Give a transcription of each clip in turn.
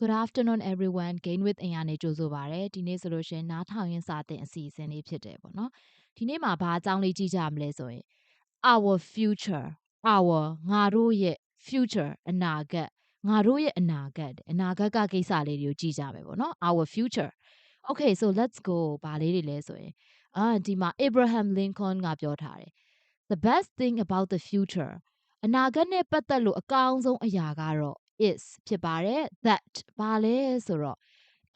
Good afternoon everyone gain with အင်အားနေကြိုဆိုပါရစေဒီနေ့ဆိုလို့ရှရင်နားထောင်ရင်းစာသင်အစီအစဉ်လေးဖြစ်တယ်ပေါ့နော်ဒီနေ့မှာဘာအကြောင်းလေးကြည့်ကြမလဲဆိုရင် our future our ငါတို့ရဲ့ future အနာဂတ်ငါတို့ရဲ့အနာဂတ်အနာဂတ်ကကိစ္စလေးတွေကိုကြည့်ကြမယ်ပေါ့နော် our future okay so let's go ဘာလေးတွေလဲဆိုရင်အာဒီမှာ Abraham Lincoln ကပြောထားတယ် the best thing about the future အနာဂတ်နဲ့ပတ်သက်လို့အကောင်းဆုံးအရာကတော့ is ဖြစ်ပါတယ် that ဘာလဲဆိုတော့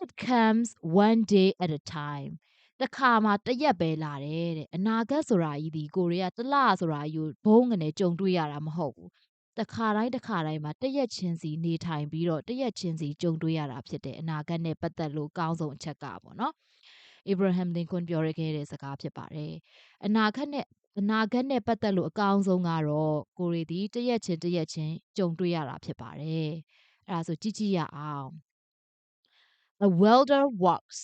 it comes one day at a time တခါမှတရက်ပဲလာတယ်တဲ့အနာဂတ်ဆိုတာကြီးဒီကိုရီးယားတလဆိုတာကြီးကိုဘုံငနဲ့ကြုံတွေ့ရတာမဟုတ်ဘူးတခါတိုင်းတခါတိုင်းမှာတရက်ချင်းစီနေထိုင်ပြီးတော့တရက်ချင်းစီကြုံတွေ့ရတာဖြစ်တယ်အနာဂတ်နဲ့ပတ်သက်လို့ကောင်းဆုံးအချက်ကပေါ့နော် Abraham Lincoln ပြောရခဲ့တဲ့စကားဖြစ်ပါတယ်အနာဂတ်နဲ့ အနာဂတ်နဲ့ပတ်သက်လို့ အကောင်းဆုံးကတော့ ကိုရီဒီတရက်ချင်းတရက်ချင်း ကြုံတွေ့ရတာ ဖြစ်ပါတယ်။အဲဒါဆို ကြည့်ကြည့်ရအောင်။ A welder works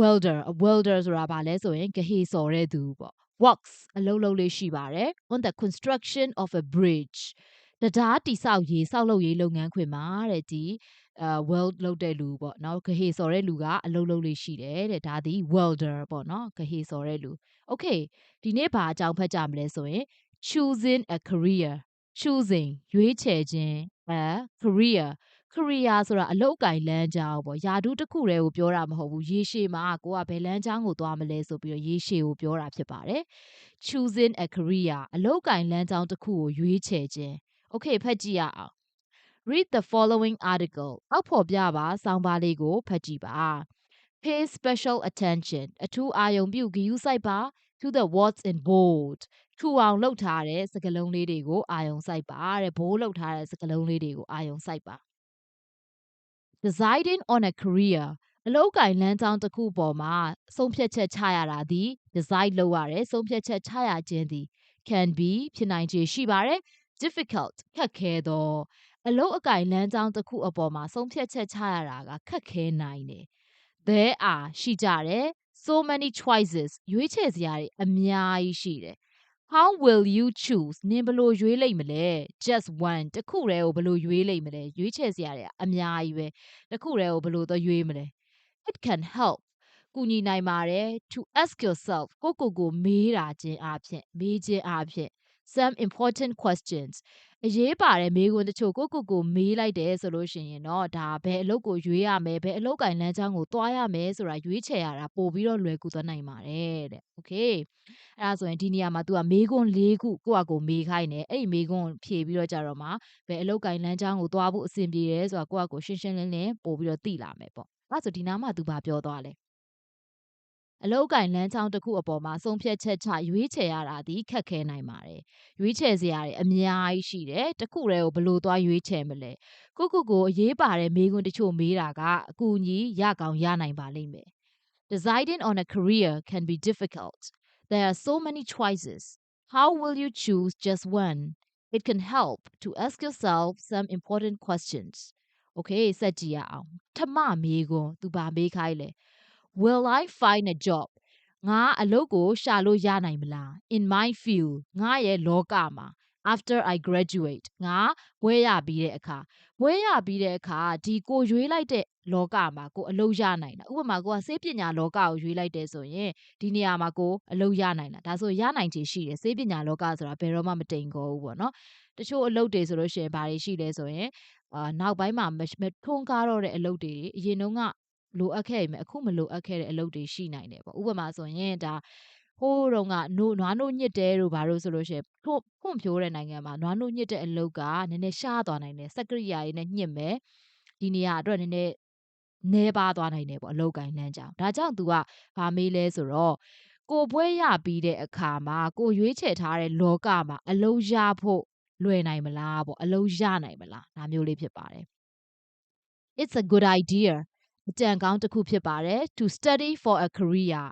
welder a welder ဆိုတာဘာလဲဆိုရင် ဂဟေဆော်တဲ့သူပေါ့ works အလုပ်လုပ်လေးရှိပါတယ် on the construction of a bridge တရားတိဆောက်ရေးဆောက်လုပ်ရေးလုပ်ငန်းခွင်မှာတဲ့ဒီအဲ weld လုပ်တဲ့လူပေါ့နော်ဂဟေဆော်တဲ့လူကအလုပ်လုပ်လေးရှိတယ်တဲ့ဒါဒီ welder ပေါ့နော်ဂဟေဆော်တဲ့လူ okay ဒီနေ့ဘာအကြောင်းဖတ်ကြမလဲဆိုရင် choosing a career choosing ရွေးချယ်ခြင်း a career career ဆိုတာအလုပ်အကင်လမ်းကြောင်းပေါ့ယာဒုတစ်ခုတည်းကိုပြောတာမဟုတ်ဘူးရေရှည်မှာကိုကဘယ်လမ်းကြောင်းကိုသွားမလဲဆိုပြီးတော့ရေရှည်ကိုပြောတာဖြစ်ပါတယ် choosing a career အလုပ်အကင်လမ်းကြောင်းတစ်ခုကိုရွေးချယ်ခြင်း okay ဖတ်ကြည့်ရအောင် read the following article အောက်ဖော်ပြပါစောင်းပါလေးကိုဖတ်ကြည့်ပါ pay special attention အထူးအာရုံပြုဂရုစိုက်ပါ to the words in bold ထူအောင်လှုပ်ထားတဲ့စကားလုံးလေးတွေကိုအာယုံစိုက်ပါတဲ့ဘိုးလှုပ်ထားတဲ့စကားလုံးလေးတွေကိုအာယုံစိုက်ပါ deciding on a career အလောက်ကိုင်လမ်းကြောင်းတစ်ခုပေါ်မှာဆုံးဖြတ်ချက်ချရတာဒီ decide လုပ်ရတယ်ဆုံးဖြတ်ချက်ချရခြင်းဒီ can be ဖြစ်နိုင်ခြေရှိပါတယ် difficult ခက်ခဲသောအလုတ်အကင်လမ်းကြောင်းတစ်ခုအပေါ်မှာဆုံးဖြတ်ချက်ချရတာကခက်ခဲနိုင်တယ် there are ရှိကြတယ် so many choices ရွေးချယ်စရာတွေအများကြီးရှိတယ် how will you choose နင်ဘလို့ရွေးလိုက်မလဲ just one တခုတည်းကိုဘလို့ရွေးလိုက်မလဲရွေးချယ်စရာတွေအများကြီးပဲတခုတည်းကိုဘလို့တော့ရွေးမလဲ it can help ကူညီနိုင်ပါတယ် to ask yourself ကိုကိုကိုမေးတာချင်းအဖြစ်မေးခြင်းအဖြစ် some important questions အရေးပါတဲ့မေးခွန်းတချို့ကိုကိုကိုမေးလိုက်တယ်ဆိုလို့ရှိရင်တော့ဒါဘယ်အလုပ်ကိုရွေးရမယ်ဘယ်အလုပ်ကင်လမ်းကြောင်းကိုသွားရမယ်ဆိုတာရွေးချယ်ရတာပို့ပြီးတော့လွယ်ကူသွားနိုင်ပါတယ်တဲ့ okay အဲ့ဒါဆိုရင်ဒီနေရာမှာ तू ကမေးခွန်း၄ခုကိုယ့်အကိုမေးခိုင်းတယ်အဲ့ဒီမေးခွန်းဖြေပြီးတော့ကြတော့မှဘယ်အလုပ်ကင်လမ်းကြောင်းကိုသွားဖို့အဆင်ပြေတယ်ဆိုတာကိုယ့်အကိုရှင်းရှင်းလင်းလင်းပို့ပြီးတော့သိလာမယ်ပေါ့အဲ့ဆိုဒီနားမှာ तू ဘာပြောသွားလဲ အလောက်ကင်လမ်းချောင်းတစ်ခုအပေါ်မှာဆုံးဖြတ်ချက်ချရွေးချယ်ရတာဒီခက်ခဲနိုင်ပါတယ်။ရွေးချယ်စရာတွေအများကြီးရှိတယ်။တစ်ခုတည်းကိုဘလို့သွားရွေးချယ်မလဲ။ကိုကုကိုအရေးပါတဲ့မေးခွန်းတချို့မေးတာကအကူအညီရကောင်ရနိုင်ပါလိမ့်မယ်။ Deciding on a career can be difficult. There are so many choices. How will you choose just one? It can help to ask yourself some important questions. Okay စက်ကြည့်ရအောင်။ထမမေးခွန်းသူဘာမေးခိုင်းလဲ။ will I find a job ငါအလုပ်ကိုရှာလို့ရနိုင်မလား in my field ငါရဲ့လောကမှာ after I graduate ငါဘွဲရပြီးတဲ့အခါဘွဲရပြီးတဲ့အခါဒီကိုရွေးလိုက်တဲ့လောကမှာကိုအလုပ်ရနိုင်တာဥပမာကိုကစေးပညာလောကကိုရွေးလိုက်တယ်ဆိုရင်ဒီနေရာမှာကိုအလုပ်ရနိုင်တာဒါဆိုရနိုင်ချေရှိတယ်စေးပညာလောကဆိုတာဘယ်တော့မှမတိမ်ခေါ်ဘူးပေါ့နော်တချို့အလုပ်တွေဆိုလို့ရှိရင်ဘာတွေရှိလဲဆိုရင်အာနောက်ပိုင်းမှာထွန်းကားတော့တဲ့အလုပ်တွေအရင်တုန်းက လိုအပ်ခဲ့ပေမဲ့အခုမလိုအပ်ခဲ့တဲ့အလုပ်တွေရှိနိုင်တယ်ပေါ့ဥပမာဆိုရင်ဒါဟိုးတော့ကနိုးနွားနိုးညစ်တဲတို့ဘာလို့ဆိုလို့ရှိရင်ဖွံ့ဖွံ့ဖြိုးတဲ့နိုင်ငံမှာနွားနိုးညစ်တဲ့အလုပ်ကနည်းနည်းရှားသွားနိုင်တယ်စက်ကရိယာရေးနဲ့ညှစ်မယ်ဒီနေရာအတွက်နည်းနည်းနဲပါသွားနိုင်တယ်ပေါ့အလုပ်ကိုင်းလမ်းကြောင်းဒါကြောင့် तू ကဗာမေးလဲဆိုတော့ကိုပွဲရပြီးတဲ့အခါမှာကိုရွေးချယ်ထားတဲ့လောကမှာအလုံးရဖို့လွယ်နိုင်မလားပေါ့အလုံးရနိုင်မလားဒါမျိုးလေးဖြစ်ပါတယ် It's a good idea အကြံကောင်းတစ်ခုဖြစ်ပါတယ် to study for a career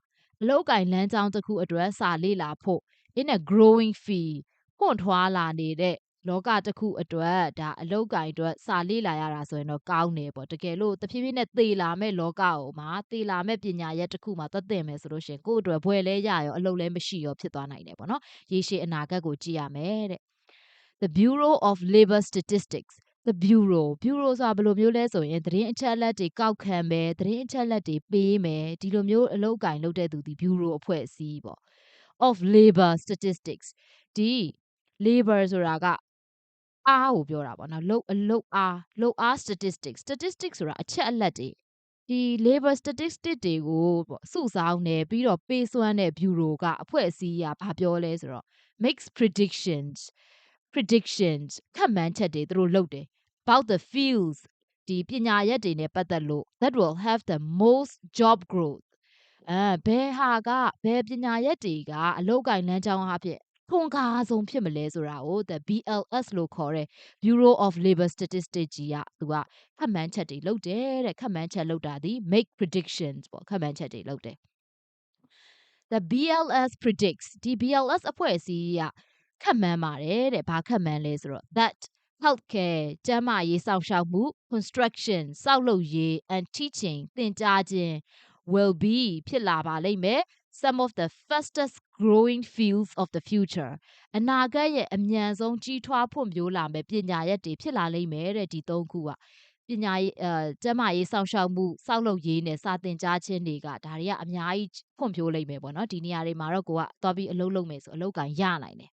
အလုပ်ကိုင်လမ်းကြောင်းတစ်ခုအတွက်စာလေ့လာဖို့ in a growing field ပွန့်ထွားလာနေတဲ့လောကတစ်ခုအတွက်ဒါအလုတ်ကင်အတွက်စာလေ့လာရတာဆိုရင်တော့ကောင်းတယ်ပေါ့တကယ်လို့တဖြည်းဖြည်းနဲ့သေလာမဲ့လောကကိုမှာသေလာမဲ့ပညာရက်တစ်ခုမှာသက်သင့်မယ်ဆိုလို့ရှိရင်ကိုယ့်အတွက်ဘွယ်လဲရရောအလုပ်လဲမရှိရောဖြစ်သွားနိုင်တယ်ပေါ့နော်ရေရှည်အနာဂတ်ကိုကြည့်ရမယ်တဲ့ The Bureau of Labor Statistics the bureau bureau ဆိုတာဘယ်လိုမျိုးလဲဆိုရင်သတင်းအချက်အလက်တွေကောက်ခံမယ်သတင်းအချက်အလက်တွေပေးမယ်ဒီလိုမျိုးအလုပ်အကင်လုပ်တဲ့သူဒီ bureau အဖွဲ့အစည်းပေါ့ of labor statistics ဒီ labor ဆိုတာကအားကိုပြောတာပေါ့နော်လုပ်အလုပ်အားလုပ်အား statistics statistics ဆိုတာအချက်အလက်တွေဒီ labor statistics တွေကိုပေါ့စုဆောင်းနေပြီးတော့ပေးစွမ်းတဲ့ bureau ကအဖွဲ့အစည်းကဘာပြောလဲဆိုတော့ makes predictions predictions ခန့်မှန်းချက်တွေသူတို့လုပ်တယ် about the fields ဒီပညာရက်တွေနဲ့ပတ်သက်လို့ that will have the most job growth အဲဘယ်ဟာကဘယ်ပညာရက်တွေကအလောက်ကိုင်းလမ်းကြောင်းအဖြစ်ထွန်ကားဆုံးဖြစ်မလဲဆိုတာကို the BLS လို့ခေါ်တဲ့ Bureau of Labor Statistics ကြီးကသူကခန့်မှန်းချက်တွေလုပ်တယ်တဲ့ခန့်မှန်းချက်လုပ်တာဒီ make predictions ပေါ့ခန့်မှန်းချက်တွေလုပ်တယ် the BLS predicts ဒီ BLS အဖွဲ့အစည်းက ခန့်မှန်းပါတယ်တဲ့ဘာခန့်မှန်းလဲဆိုတော့ that healthcare ကျန်းမာရေးစောင့်ရှောက်မှု construction စောက်လုပ်ရေး and teaching သင်ကြားခြင်း will be ဖြစ်လာပါလိမ့်မယ် some of the fastest growing fields of the future အနာဂတ်ရဲ့အမြန်ဆုံးကြီးထွားဖွံ့ဖြိုးလာမယ့်ပညာရက်တွေဖြစ်လာလိမ့်မယ်တဲ့ဒီသုံးခုကပညာရေးအဲကျန်းမာရေးစောင့်ရှောက်မှုစောက်လုပ်ရေးနဲ့စာသင်ကြားခြင်းတွေကဒါတွေကအများကြီးဖွံ့ဖြိုးလိမ့်မယ်ပေါ့နော်ဒီနေရာတွေမှာတော့ကိုကသွားပြီးအလုပ်လုပ်မယ်ဆိုအလုပ်ကန်ရနိုင်တယ်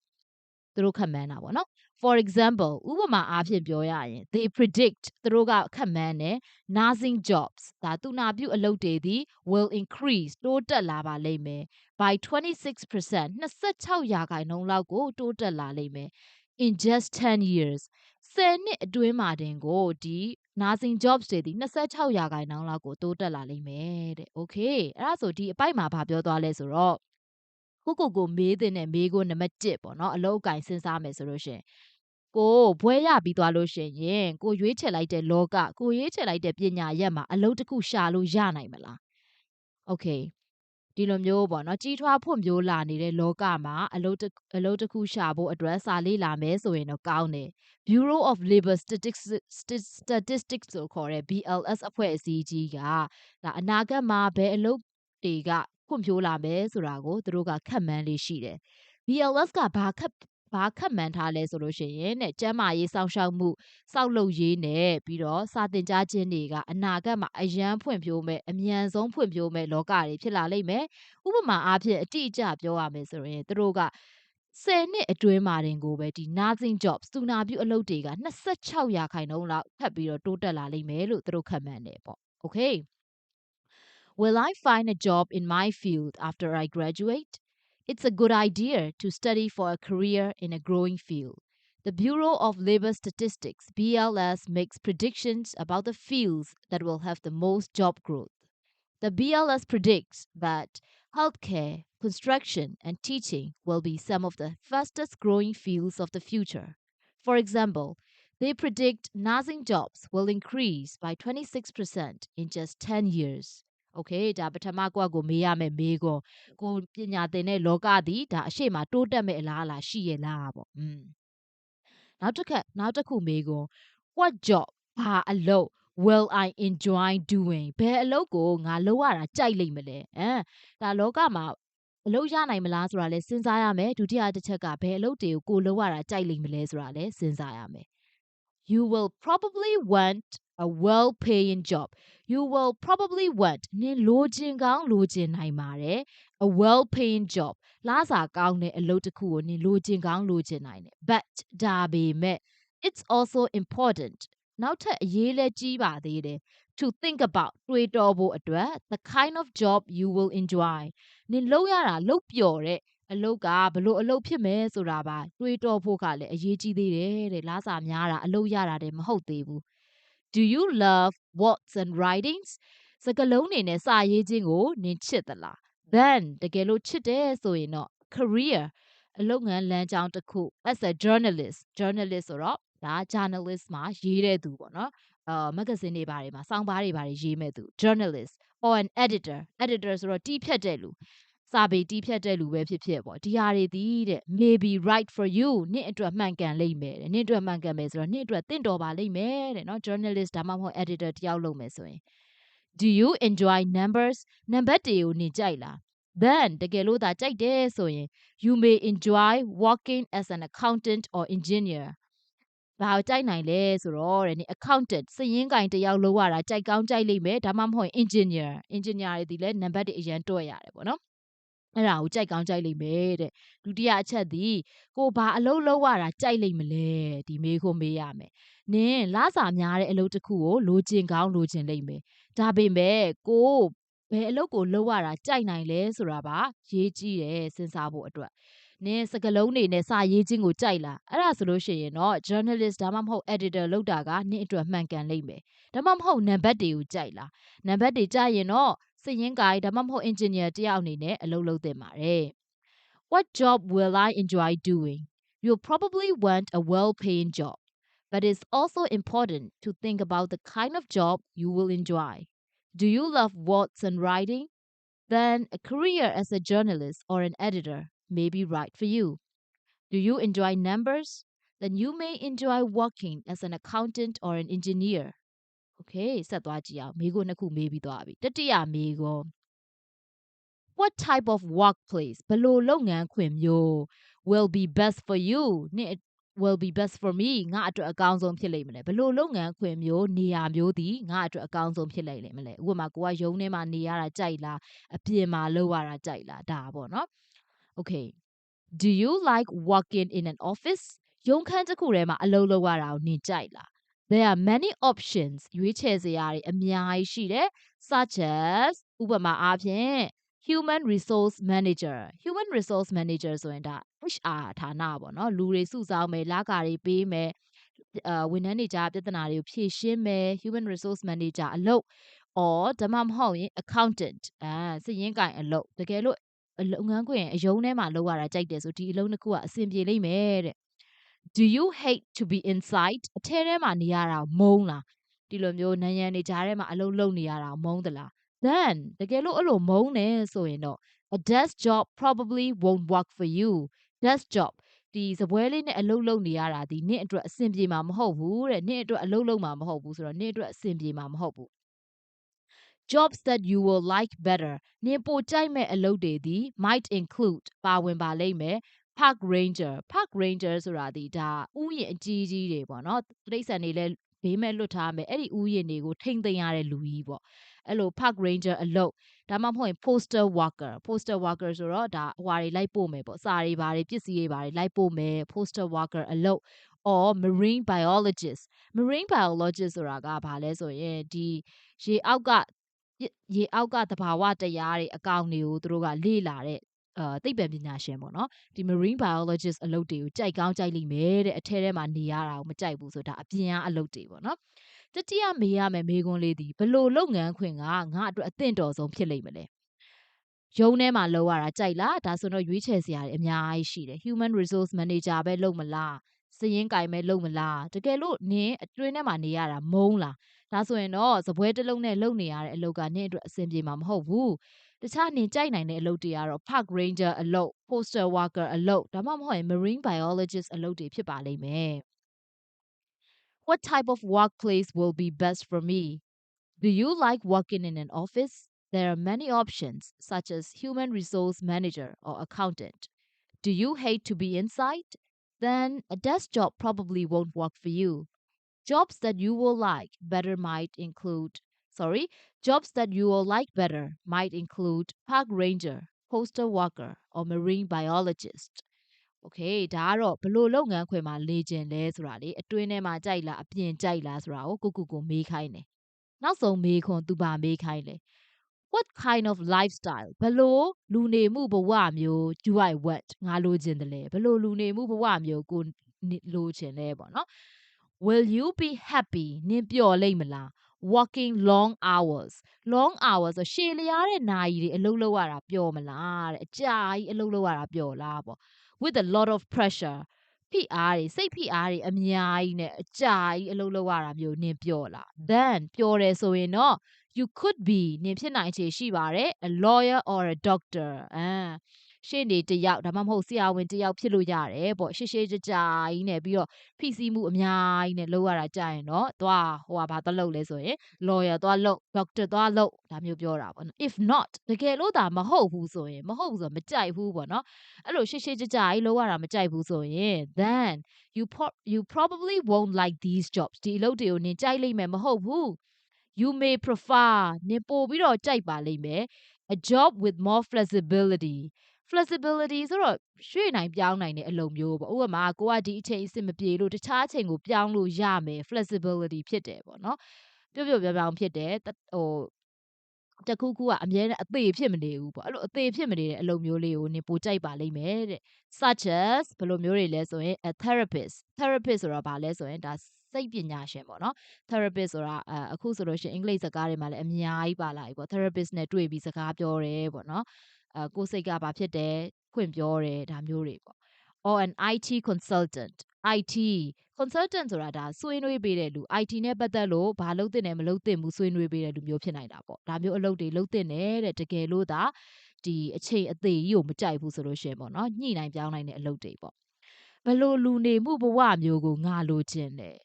သူတို့ခန့်မှန်းတာပေါ့နော် for example ဥပမာအားဖြင့်ပြောရရင် they predict သူတို့ကခန့်မှန်းတယ် nursing jobs ဒါသူနာပြုအလုပ်တွေသည် will increase တိုးတက်လာပါလိမ့်မယ် by 26% 26ရာခိုင်နှုန်းလောက်ကို တိုးတက်လာလိမ့်မယ် in just 10 years 10နှစ်အတွင်းမှာတင်ကိုဒီ nursing jobs တွေဒီ26ရာခိုင်နှုန်းလောက်ကိုတိုးတက်လာလိမ့်မယ်တဲ့ okay အဲ့ဒါဆိုဒီအပိုက်မှာဗာပြောသွားလဲဆိုတော့ ကိုကိုကိုမေးတဲ့နဲ့မေးကိုနံပါတ်1ပေါ့နော်အလောက်အကင်စဉ်းစားမယ်ဆိုလို့ရှင်ကိုဘွဲရပြီးသွားလို့ရှင်ရင်ကိုရွေးချယ်လိုက်တဲ့လောကကိုရွေးချယ်လိုက်တဲ့ပညာရက်မှာအလုပ်တစ်ခုရှာလို့ရနိုင်မလားโอเคဒီလိုမျိုးပေါ့နော်ကြီးထွားဖွံ့ဖြိုးလာနေတဲ့လောကမှာအလုပ်အလုပ်တစ်ခုရှာဖို့အတွက်စာလေးလာမယ်ဆိုရင်တော့ကောင်းတယ် Bureau of Labor Statistics Statistics ဆိုခေါ်တဲ့ BLS အဖွဲ့အစည်းကြီးကဒါအနာဂတ်မှာဘယ်အလုပ်တွေက ဖွံ့ဖြိုးလာမယ်ဆိုတာကိုသူတို့ကခက်မှန်းလေးရှိတယ် BLS ကဘာခက်ဘာခက်မှန်းထားလဲဆိုလို့ရှိရင်တဲ့ကျမ်းမာရေးစောင့်ရှောက်မှုစောက်လုပ်ရေးနဲ့ပြီးတော့စာတင်ကြားခြင်းတွေကအနာဂတ်မှာအရန်ဖွံ့ဖြိုးမဲ့အမြန်ဆုံးဖွံ့ဖြိုးမဲ့လောကတွေဖြစ်လာလိမ့်မယ်ဥပမာအားဖြင့်အတိအကျပြောရမယ်ဆိုရင်သူတို့က10နှစ်အတွင်းမှာတင်ကိုပဲဒီ nursing job စတူနာပြုအလုပ်တွေက26ရာခိုင်နှုန်းလောက်ထပ်ပြီးတော့တိုးတက်လာလိမ့်မယ်လို့သူတို့ခန့်မှန်းတယ်ပေါ့ okay Will I find a job in my field after I graduate? It's a good idea to study for a career in a growing field. The Bureau of Labor Statistics, BLS, makes predictions about the fields that will have the most job growth. The BLS predicts that healthcare, construction, and teaching will be some of the fastest growing fields of the future. For example, they predict nursing jobs will increase by 26% in just 10 years. โอเคဒါပထမကွက်ကိုမေးရမယ်မေးကောကိုပညာသင်တဲ့လောကသည်ဒါအရှိမတိုးတက်မဲ့အလားအလာရှိရလားပေါ့อืมနောက်တစ်ခါနောက်တစ်ခုမေးကော what job ဘာအလုပ် will i enjoy doing ဘယ်အလုပ်ကိုငါလုပ်ရတာကြိုက်လိမ့်မလဲအဲဒါလောကမှာအလုပ်ရနိုင်မလားဆိုတာလဲစဉ်းစားရမယ်ဒုတိယတစ်ချက်ကဘယ်အလုပ်တွေကိုကိုလုပ်ရတာကြိုက်လိမ့်မလဲဆိုတာလဲစဉ်းစားရမယ် you will probably want a well paying job you will probably want နင်လိုချင်ကောင်းလိုချင်နိုင်ပါတယ် a well paying job လာစာကောင်းတဲ့အလုပ်တစ်ခုကိုနင်လိုချင်ကောင်းလိုချင်နိုင်တယ် but ဒါပေမဲ့ it's also important နောက်ထပ်အရေးလဲကြီးပါသေးတယ် to think about တွေးတောဖို့အတွက် the kind of job you will enjoy နင်လုပ်ရတာလုပ်ပျော်တဲ့အလုပ်ကဘလို့အလုပ်ဖြစ်မယ်ဆိုတာပါတွေးတောဖို့ကလည်းအရေးကြီးသေးတယ်တဲ့လားစာများတာအလုပ်ရတာတည်းမဟုတ်သေးဘူး Do you love words and writings စကားလုံးတွေနဲ့စာရေးခြင်းကိုနင်ချစ်သလား Then တကယ်လို့ချစ်တယ်ဆိုရင်တော့ career အလုပ်ငန်းလမ်းကြောင်းတစ်ခု as a journalist journalist ဆိုတော့ဒါ journalist မှာရေးတဲ့သူပေါ့နော်အာမဂ္ဂဇင်းတွေဘာတွေမှာစောင်းပါးတွေဘာတွေရေးမဲ့သူ journalist or an editor editor ဆိုတော့တီးဖြတ်တဲ့လူ စာပေတီးဖြတ်တဲ့လူပဲဖြစ်ဖြစ်ပေါ့ဒီဟာတွေဒီတဲ့ maybe right for you နင့်အတွက်မှန်ကန်လိမ့်မယ်တဲ့နင့်အတွက်မှန်ကန်မယ်ဆိုတော့နင့်အတွက်တင့်တော်ပါလိမ့်မယ်တဲ့နော် journalist ဒါမှမဟုတ် editor တယောက်လုပ်မယ်ဆိုရင် do you enjoy numbers နံပါတ်တွေကိုနင်ကြိုက်လား then တကယ်လို့သာကြိုက်တယ်ဆိုရင် you may enjoy working as an accountant or engineer ဘာကိုကြိုက်နိုင်လဲဆိုတော့တဲ့နင် accountant စရင်းကင်တယောက်လောက်ရတာကြိုက်ကောင်းကြိုက်လိမ့်မယ်ဒါမှမဟုတ် engineer engineer တွေဒီလဲနံပါတ်တွေအရန်တွက်ရတယ်ပေါ့နော် အဲ့ဒါကိုကြိုက်ကောင်းကြိုက်လိမ့်မယ်တဲ့ဒုတိယအချက်သည်ကိုဘာအလုပ်လုပ်ရတာကြိုက်လိမ့်မလဲဒီမေးခွန်းမေးရမယ်နင်လစာများတဲ့အလုပ်တစ်ခုကိုလိုချင်ကောင်းလိုချင်လိမ့်မယ်ဒါပေမဲ့ကိုဘယ်အလုပ်ကိုလုပ်ရတာကြိုက်နိုင်လဲဆိုတာပါရေးကြည့်တယ်စဉ်းစားဖို့အတွက်နင်းစကလုံးတွေနဲ့စာရေးခြင်းကိုကြိုက်လားအဲ့ဒါဆိုလို့ရှိရင်တော့ journalist ဒါမှမဟုတ် editor လောက်တာကနင့်အတွက်မှန်ကန်လိမ့်မယ်ဒါမှမဟုတ်နံပါတ်တွေကိုကြိုက်လားနံပါတ်တွေကြိုက်ရင်တော့ စည်ရင်းကိုင်ဒါမှမဟုတ် engineer တယောက်အနေနဲ့အလုပ်လုပ်သင့်ပါတယ် What job will I enjoy doing You'll probably want a well-paying job but it's also important to think about the kind of job you will enjoy Do you love words and writing Then a career as a journalist or an editor may be right for you. Do you enjoy numbers? Then you may enjoy working as an accountant or an engineer. Okay ဆက်သွားကြည့်အောင်မိကိုနှစ်ခုမေးပြီးသွားပြီတတိယမေးကော What type of workplace ဘယ်လိုလုပ်ငန်းခွင်မျိုး will be best for you နှစ် will be best for me ငါအတွက်အကောင်းဆုံးဖြစ်လိမ့်မလဲဘယ်လိုလုပ်ငန်းခွင်မျိုးနေရာမျိုးသည်ငါအတွက်အကောင်းဆုံးဖြစ်လိမ့်မလဲဥပမာကိုကယုံထဲမှာနေရတာကြိုက်လားအပြင်မှာလုပ်ရတာကြိုက်လားဒါပေါ့နော် Okay Do you like working in an office ရုံးခန်းတစ်ခုထဲမှာအလုပ်လုပ်ရတာကိုနင်ကြိုက်လား There are many options ရွေးချယ်စရာတွေအများကြီးရှိတယ် such as ဥပမာအားဖြင့် human resource manager human resource manager ဆိုရင်ဒါ HR ဌာနပေါ့နော်လူတွေစုဆောင်းမယ်လကာတွေပေးမယ်အာဝန်ထမ်းတွေကြားပြဿနာတွေကိုဖြေရှင်းမယ် human resource manager အလုပ် or ဒါမှမဟုတ်ရင် accountant အာစည်ရင်းကင်အလုပ်တကယ်လို့လုပ်ငန်းခွင်အယုံထဲမှာလုပ်ရတာကြိုက်တယ်ဆိုဒီအလုပ်နှစ်ခုကအဆင်ပြေလိမ့်မယ်တဲ့ Do you hate to be inside အထဲထဲမှာနေရတာမုန်းလားဒီလိုမျိုးနန်းရံနေကြထဲမှာအလုပ်လုပ်နေရတာမုန်းသလား then တကယ်လို့အဲ့လိုမုန်းနေဆိုရင်တော့ a desk job probably won't work for you desk job ဒီစပွဲလေးနဲ့အလုပ်လုပ်နေရတာဒီနေ့အတွက်အဆင်ပြေမှာမဟုတ်ဘူးတဲ့နေ့အတွက်အလုပ်လုပ်မှာမဟုတ်ဘူးဆိုတော့နေ့အတွက်အဆင်ပြေမှာမဟုတ်ဘူး jobs that you will like better နင်ပိုကြိုက်မဲ့အလုပ်တွေဒီ might include ပါဝင်ပါလိမ့်မယ် park ranger park ranger ဆိုတာဒီဒါဥယျာဉ်အကြီးကြီးတွေပေါ့နော်တိရစ္ဆာန်တွေလည်းဘေးမဲ့လွတ်ထားမယ်အဲ့ဒီဥယျာဉ်တွေကိုထိမ့်သိမ်းရတဲ့လူကြီးပေါ့အဲ့လို park ranger အလုပ်ဒါမှမဟုတ်ရင် postal worker postal worker ဆိုတော့ဒါဟွာတွေလိုက်ပို့မယ်ပေါ့စာတွေဘာတွေပစ္စည်းတွေဘာတွေလိုက်ပို့မယ် postal worker အလုပ် or marine biologist marine biologist ဆိုတာကဘာလဲဆိုရင်ဒီရေအောက်ကရေအောက်ကသဘာဝတရားတွေအကောင်တွေကိုသူတို့ကလေ့လာတဲ့ အာသိပ္ပံပညာရှင်ပေါ့နော်ဒီ marine biologist အလုပ်တွေကိုကြိုက်ကောင်းကြိုက်လိမ့်မယ်တဲ့အထဲထဲမှာနေရတာကိုမကြိုက်ဘူးဆိုတာအပြင်ကအလုပ်တွေပေါ့နော်တတိယမေးရမယ်မေးခွန်းလေးဒီဘလို့လုပ်ငန်းခွင်ကငါအတွက်အသင့်တော်ဆုံးဖြစ်လိမ့်မလဲရုံးထဲမှာလုပ်ရတာကြိုက်လားဒါဆိုတော့ရွေးချယ်စရာတွေအများကြီးရှိတယ် human resource manager ပဲလုပ်မလားစည်ရင်ကင်ပဲလုပ်မလားတကယ်လို့နင်းအတွင်းထဲမှာနေရတာမုန်းလားဒါဆိုရင်တော့စပွဲတစ်လုံးနဲ့လုပ်နေရတဲ့အလုပ်ကနင်းအတွက်အဆင်ပြေမှာမဟုတ်ဘူး တခြားနင်ကြိုက်နိုင်တဲ့အလုပ်တွေကတော့ park ranger အလုပ် postal worker အလုပ်ဒါမှမဟုတ်ရင် marine biologist အလုပ်တွေဖြစ်ပါလိမ့်မယ် What type of workplace will be best for me Do you like working in an office There are many options such as human resource manager or accountant Do you hate to be inside Then a desk job probably won't work for you Jobs that you will like better might include sorry Jobs that you will like better might include park ranger, postal worker, or marine biologist. Okay ဒါကတော့ဘလို့လုပ်ငန်းခွင်မှာလေ့ကျင့်လဲဆိုတာလေအတွင်းထဲမှာကြိုက်လားအပြင်ကြိုက်လားဆိုတာကိုကိုကိုကိုမေးခိုင်းတယ်။နောက်ဆုံးမေးခွန်းသူပါမေးခိုင်းတယ်။ What kind of lifestyle ဘလို့လူနေမှုဘဝမျိုး do I want ငါလိုချင်တယ်လေဘလို့လူနေမှုဘဝမျိုးကိုလိုချင်လဲပေါ့နော်။ Will you be happy နင်ပျော်လိမ့်မလား working long hours long hours ဆိုရှည်လျားတဲ့နာရီတွေအလုပ်လုပ်ရတာပျော်မလားတဲ့အကြာကြီးအလုပ်လုပ်ရတာပျော်လားပေါ့ with a lot of pressure ဖိအားတွေစိတ်ဖိအားတွေအများကြီးနဲ့အကြာကြီးအလုပ်လုပ်ရတာမျိုးနင်ပျော်လား then ပျော်တယ်ဆိုရင်တော့ you could be နင်ဖြစ်နိုင်ခြေရှိပါတယ် a lawyer or a doctor အာ ရှေ့နေတစ်ယောက်ဒါမှမဟုတ်ဆရာဝန်တစ်ယောက်ဖြစ်လို့ရတယ်ပေါ့ရှေ့ရှေ့ကြကြကြီးနဲ့ပြီးတော့ဖိစီးမှုအများကြီးနဲ့လောက်ရတာကြာရင်တော့သွားဟိုကဘာသွားလုပ်လဲဆိုရင် lawyer သွားလုပ် doctor သွားလုပ်ဒါမျိုးပြောတာပေါ့နော် if not တကယ်လို့ဒါမဟုတ်ဘူးဆိုရင်မဟုတ်ဘူးဆိုတော့မကြိုက်ဘူးပေါ့နော်အဲ့လိုရှေ့ရှေ့ကြကြကြီးလောက်ရတာမကြိုက်ဘူးဆိုရင် then you pro- you probably won't like these jobs ဒီအလုပ်တွေကိုနင်ကြိုက်လိမ့်မယ်မဟုတ်ဘူး you may prefer နင်ပို့ပြီးတော့ကြိုက်ပါလိမ့်မယ် a job with more flexibility flexibility ဆိုတော့ရွှေ့နိုင်ပြောင်းနိုင်တဲ့အလုပ်မျိုးပေါ့ဥပမာကိုကဒီအချိန်အဆင်မပြေလို့တခြားအချိန်ကိုပြောင်းလို့ရမယ် flexibility ဖြစ်တယ်ပေါ့နော်ပြုတ်ပြုတ်ပြောင်းပြောင်းဖြစ်တယ်တဟိုတခုခုကအမြဲတမ်းအသေးဖြစ်မနေဘူးပေါ့အဲ့လိုအသေးဖြစ်မနေတဲ့အလုပ်မျိုးလေးကိုနေပိုကြိုက်ပါလိမ့်မယ်တဲ့ such as ဘယ်လိုမျိုးတွေလဲဆိုရင် a therapist therapist ဆိုတာဘာလဲဆိုရင်ဒါစိတ်ပညာရှင်ပေါ့နော် therapist ဆိုတာအအခုဆိုလို့ရှိရင်အင်္ဂလိပ်စကားတွေမှာလည်းအများကြီးပါလာပြီပေါ့ therapist နဲ့တွေ့ပြီးစကားပြောတယ်ပေါ့နော် အကိုယ်စိတ်ကဘာဖြစ်တယ်ခွင့်ပြောတယ်ဒါမျိုးတွေပေါ့ or an IT consultant IT consultant ဆိုတာဒါဆွေးနွေးပေးတဲ့လူ IT နဲ့ပတ်သက်လို့ဘာလုပ်တင်တယ်မလုပ်တင်ဘူးဆွေးနွေးပေးတဲ့လူမျိုးဖြစ်နိုင်တာပေါ့ဒါမျိုးအလုပ်တွေလုပ်တင်တယ်တဲ့တကယ်လို့ဒါဒီအချိန်အသေးကြီးကိုမကြိုက်ဘူးဆိုလို့ရှိရင်ပေါ့နော်ညှိနိုင်ပြောင်းနိုင်တဲ့အလုပ်တွေပေါ့ဘလို့လူနေမှုဘဝမျိုးကိုငါလိုချင်တယ်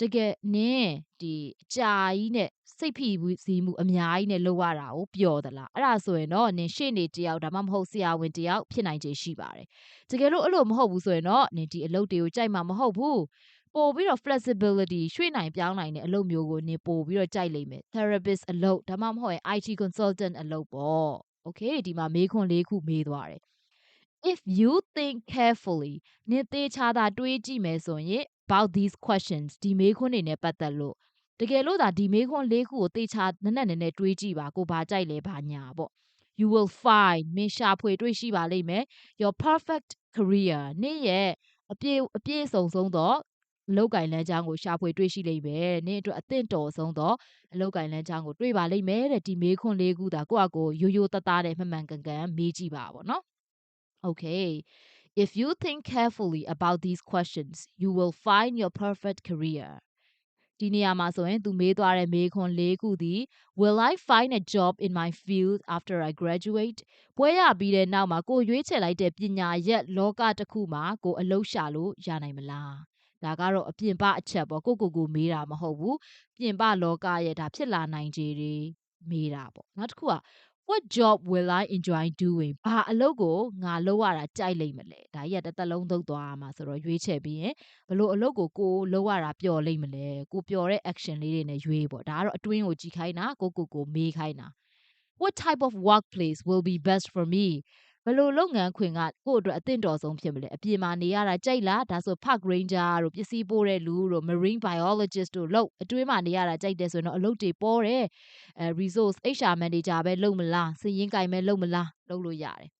တကယ်နင်းဒီအကြာကြီးနဲ့စိတ်ဖိစီးမှုအများကြီးနဲ့လုပ်ရတာကိုပျော်သလားအဲ့ဒါဆိုရင်တော့နင်ရှေ့နေတယောက်ဒါမှမဟုတ်ဆရာဝန်တယောက်ဖြစ်နိုင်ခြေရှိပါတယ်တကယ်လို့အဲ့လိုမဟုတ်ဘူးဆိုရင်တော့နင်ဒီအလုပ်တွေကိုကြိုက်မှာမဟုတ်ဘူးပို့ပြီးတော့ flexibility ရွှေ့နိုင်ပြောင်းနိုင်တဲ့အလုပ်မျိုးကိုနင်ပို့ပြီးတော့ကြိုက်လိမ့်မယ် therapist အလုပ်ဒါမှမဟုတ်ရင် IT consultant အလုပ်ပေါ့ okay ဒီမှာမေးခွန်း၄ခုမေးသွားတယ် if you think carefully နင်သေချာသာတွေးကြည့်မယ်ဆိုရင် about these questions ဒီမေးခွန်းတွေနဲ့ပတ်သက်လို့တကယ်လို့ဒါဒီမေးခွန်း၄ခုကိုသေချာနက်နက်နဲနဲတွေးကြည့်ပါကိုဘာကြိုက်လဲဘာညာပေါ့ you will find မင်းရှာဖွေတွေ့ရှိပါလိမ့်မယ် your perfect career နင့်ရဲ့အပြည့်အပြည့်စုံဆုံးသောအလောက်ကင်လန်းချောင်းကိုရှာဖွေတွေ့ရှိလိမ့်မယ်။နင့်အတွက်အသင့်တော်ဆုံးသောအလောက်ကင်လန်းချောင်းကိုတွေ့ပါလိမ့်မယ်တဲ့ဒီမေးခွန်းလေးခုဒါကိုယ့်အကိုရိုးရိုးသားသားနဲ့မှန်မှန်ကန်ကန်မေးကြည့်ပါပေါ့နော်။ Okay if you think carefully about these questions you will find your perfect career ဒီနေရာမှာဆိုရင်သူမေးသွားတဲ့မေးခွန်း၄ခုသည် Will I find a job in my field after I graduate ဘွဲရပြီးတဲ့နောက်မှာကိုရွေးချယ်လိုက်တဲ့ပညာရက်လောကတစ်ခုမှာကိုအလုပ်ရှာလို့ရနိုင်မလားဒါကတော့အပြင်ပအချက်ပေါ့ကိုကိုကိုမေးတာမဟုတ်ဘူးပြင်ပလောကရဲ့ဒါဖြစ်လာနိုင်ခြေတွေမေးတာပေါ့နောက်တစ်ခုက what job will I enjoy doing ဘာအလုပ်ကိုငါလုပ်ရတာကြိုက်လိမ့်မလဲဒါကြီးကတစ်သက်လုံးသုံးသွားမှာဆိုတော့ရွေးချယ်ပြီးရင်ဘလို့အလုပ်ကိုကိုလုပ်ရတာပျော်လိမ့်မလဲကိုပျော်တဲ့ action လေးတွေနဲ့ရွေးပေါ့ဒါကတော့အတွင်းကိုကြည့်ခိုင်းတာကိုကိုကိုမေးခိုင်းတာ what type of workplace will be best for me ဘလို့လုပ်ငန်းခွင်ကကို့အတွက်အသင့်တော်ဆုံးဖြစ်မလဲအပြင်မှာနေရတာကြိုက်လားဒါဆို park ranger တို့ပစ္စည်းပို့တဲ့လူတို့ marine biologist တို့လို့အတွင်းမှာနေရတာကြိုက်တယ်ဆိုရင်တော့အလုပ်တွေပေါ်တယ်အဲ resource HR manager ပဲလုပ်မလားစည်ရင်းကင်ပဲလုပ်မလားလုပ်လို့ရတယ်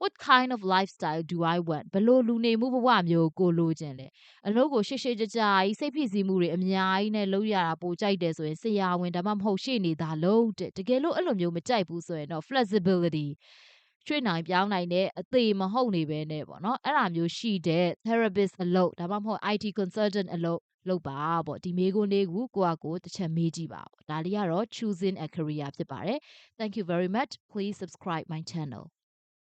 what kind of lifestyle do i want ဘလို့လူနေမှုဘဝမျိုးကိုလိုချင်လဲအလုပ်ကိုရှေ့ရှေ့ကြကြကြီးစိတ်ဖိစီးမှုတွေအများကြီးနဲ့လုပ်ရတာပိုကြိုက်တယ်ဆိုရင်ဆရာဝန်ဒါမှမဟုတ်ရှေ့နေတာလုံးတဲ့တကယ်လို့အဲ့လိုမျိုးမကြိုက်ဘူးဆိုရင်တော့ flexibility ရွှေ့နိုင်ပြောင်းနိုင်တဲ့အသေးမဟုတ်နေပဲနဲ့ပေါ့နော်အဲ့ဒါမျိုးရှိတဲ့ therapist အလုပ်ဒါမှမဟုတ် IT consultant အလုပ်လုပ်ပါပေါ့ဒီမေးခွန်းလေးကိုကိုယ့်အကိုတစ်ချက်မေးကြည့်ပါပေါ့ဒါလေးကတော့ choosing a career ဖြစ်ပါတယ် thank you very much please subscribe my channel